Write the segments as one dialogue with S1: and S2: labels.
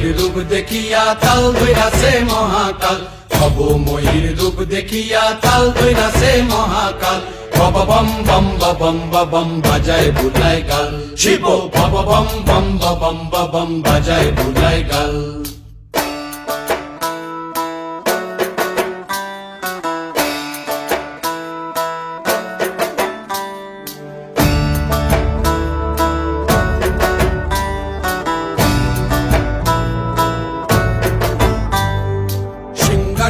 S1: রূপ দেখিয়া তাল ধৈরাছে মহাকাল। ভব ময়ূর রূপ দেখিয়া তাল ধৈরাছে মহাকাল। বব বম বম বম বম বাজায় বুলাই গাল। শিব বব বম বম বম বম বাজায় বুলাই গাল।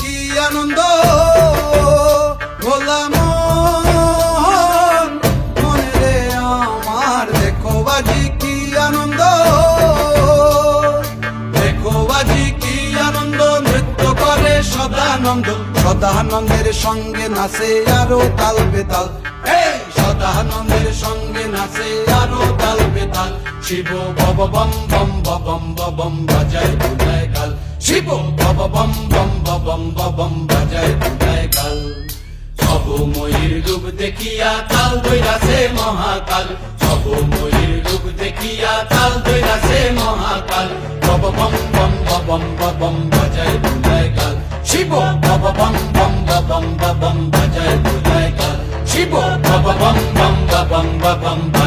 S2: কি আনন্দ? আমার। দেখো কি আনন্দ। দেখো আজি কি আনন্দ করে সদানন্দ। সদানন্দের সঙ্গে নাচে আরও তাল বেতাল।
S1: সদানন্দের সঙ্গে নাচে আরও তাল বেতাল। শিব বব বম বম বম বম বাজায় গাল শিব বব বম বম বম বম বাজায় বুলায় গাল সব ময়ূর রূপ দেখিয়া তাল দৈরাছে মহাকাল সব ময়ূর রূপ দেখিয়া তাল দৈরাছে মহাকাল বব বম বম বম বম বাজায় বুলায় গাল শিব বব বম বম বম বম বাজায় বুলায় গাল শিব বব বম বম বম বম